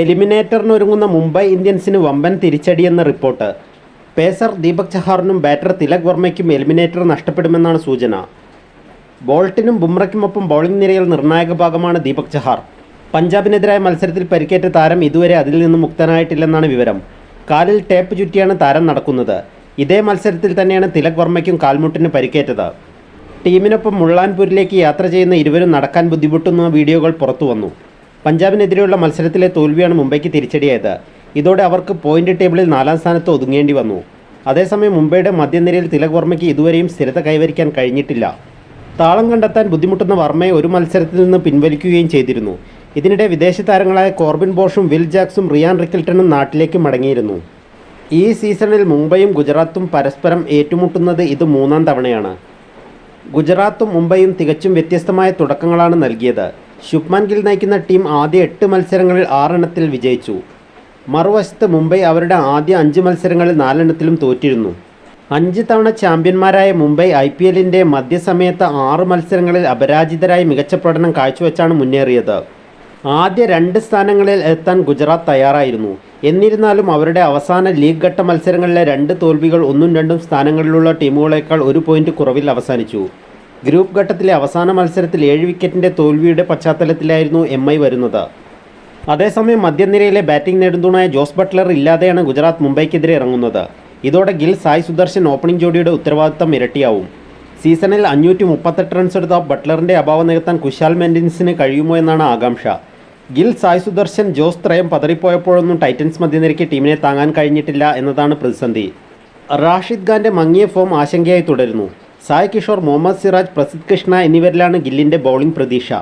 എലിമിനേറ്ററിനൊരുങ്ങുന്ന മുംബൈ ഇന്ത്യൻസിന് വമ്പൻ തിരിച്ചടിയെന്ന റിപ്പോർട്ട്. പേസർ ദീപക് ചഹാറിനും ബാറ്റർ തിലക് വർമ്മയ്ക്കും എലിമിനേറ്റർ നഷ്ടപ്പെടുമെന്നാണ് സൂചന. ബോൾട്ടിനും ബുംറയ്ക്കുമൊപ്പം ബൗളിംഗ് നിരയിൽ നിർണായക ഭാഗമാണ് ദീപക് ചഹാർ. പഞ്ചാബിനെതിരായ മത്സരത്തിൽ പരിക്കേറ്റ താരം ഇതുവരെ അതിൽ നിന്ന് മുക്തനായിട്ടില്ലെന്നാണ് വിവരം. കാലിൽ ടേപ്പ് ചുറ്റിയാണ് താരം നടക്കുന്നത്. ഇതേ മത്സരത്തിൽ തന്നെയാണ് തിലക് വർമ്മയ്ക്കും കാൽമുട്ടിന് പരിക്കേറ്റത്. ടീമിനൊപ്പം മുള്ളാൻപൂരിലേക്ക് യാത്ര ചെയ്യുന്ന ഇരുവരും നടക്കാൻ ബുദ്ധിമുട്ടുന്ന വീഡിയോകൾ പുറത്തു വന്നു പഞ്ചാബിനെതിരെയുള്ള മത്സരത്തിലെ തോൽവിയാണ് മുംബൈക്ക് തിരിച്ചടിയായത്. ഇതോടെ അവർക്ക് പോയിന്റ് ടേബിളിൽ നാലാം സ്ഥാനത്ത് ഒതുങ്ങേണ്ടി വന്നു. അതേസമയം മുംബൈയുടെ മധ്യനിരയിൽ തിലക് വർമ്മയ്ക്ക് ഇതുവരെയും സ്ഥിരത കൈവരിക്കാൻ കഴിഞ്ഞിട്ടില്ല. താളം കണ്ടെത്താൻ ബുദ്ധിമുട്ടുന്ന വർമ്മയെ ഒരു മത്സരത്തിൽ നിന്ന് പിൻവലിക്കുകയും ചെയ്തിരുന്നു. ഇതിനിടെ വിദേശ താരങ്ങളായ കോർബിൻ ബോഷും വിൽ ജാക്സും റിയാൻ റിക്കിൾട്ടണും നാട്ടിലേക്ക് മടങ്ങിയിരുന്നു. ഈ സീസണിൽ മുംബൈയും ഗുജറാത്തും പരസ്പരം ഏറ്റുമുട്ടുന്നത് ഇത് മൂന്നാം തവണയാണ്. ഗുജറാത്തും മുംബൈയും തികച്ചും വ്യത്യസ്തമായ തുടക്കങ്ങളാണ് നൽകിയത്. ശുഭ്മാൻ ഗിൽ നയിക്കുന്ന ടീം ആദ്യ എട്ട് മത്സരങ്ങളിൽ ആറെണ്ണത്തിൽ വിജയിച്ചു. മറുവശത്ത് മുംബൈ അവരുടെ ആദ്യ അഞ്ച് മത്സരങ്ങളിൽ നാലെണ്ണത്തിലും തോറ്റിരുന്നു. അഞ്ച് തവണ ചാമ്പ്യന്മാരായ മുംബൈ ഐ പി എല്ലിന്റെ മധ്യസമയത്ത് ആറ് മത്സരങ്ങളിൽ അപരാജിതരായി മികച്ച പ്രകടനം കാഴ്ചവെച്ചാണ് മുന്നേറിയത്. ആദ്യ രണ്ട് സ്ഥാനങ്ങളിൽ എത്താൻ ഗുജറാത്ത് തയ്യാറായിരുന്നു. എന്നിരുന്നാലും അവരുടെ അവസാന ലീഗ് ഘട്ട മത്സരങ്ങളിലെ രണ്ട് തോൽവികൾ ഒന്നും രണ്ടും സ്ഥാനങ്ങളിലുള്ള ടീമുകളേക്കാൾ ഒരു പോയിന്റ് കുറവിൽ അവസാനിച്ചു. ഗ്രൂപ്പ് ഘട്ടത്തിലെ അവസാന മത്സരത്തിൽ ഏഴ് വിക്കറ്റിന്റെ തോൽവിയുടെ പശ്ചാത്തലത്തിലായിരുന്നു എം ഐ വരുന്നത്. അതേസമയം മധ്യനിരയിലെ ബാറ്റിംഗ് നെടുന്തൂണായ ജോസ് ബട്ട്ലർ ഇല്ലാതെയാണ് ഗുജറാത്ത് മുംബൈക്കെതിരെ ഇറങ്ങുന്നത്. ഇതോടെ ഗിൽ സായ് സുദർശൻ ഓപ്പണിംഗ് ജോഡിയുടെ ഉത്തരവാദിത്തം ഇരട്ടിയാവും. സീസണിൽ അഞ്ഞൂറ്റി മുപ്പത്തെട്ട് റൺസ് എടുത്ത ബട്ട്ലറിന്റെ അഭാവം നികത്താൻ കുശാൽ മെൻഡിൻസിന് കഴിയുമോ എന്നാണ് ആകാംക്ഷ. ഗിൽ സായ് സുദർശൻ ജോസ് ത്രയം പതറിപ്പോയപ്പോഴൊന്നും ടൈറ്റൻസ് മധ്യനിരയ്ക്ക് ടീമിനെ താങ്ങാൻ കഴിഞ്ഞിട്ടില്ല എന്നതാണ് പ്രതിസന്ധി. റാഷിദ് ഖാന്റെ മങ്ങിയ ഫോം ആശങ്കയായി തുടരുന്നു. സായ് കിഷോർ മുഹമ്മദ് സിറാജ് പ്രസിദ് കൃഷ്ണ എന്നിവരിലാണ് ഗില്ലിന്റെ ബൗളിംഗ് പ്രതീക്ഷ.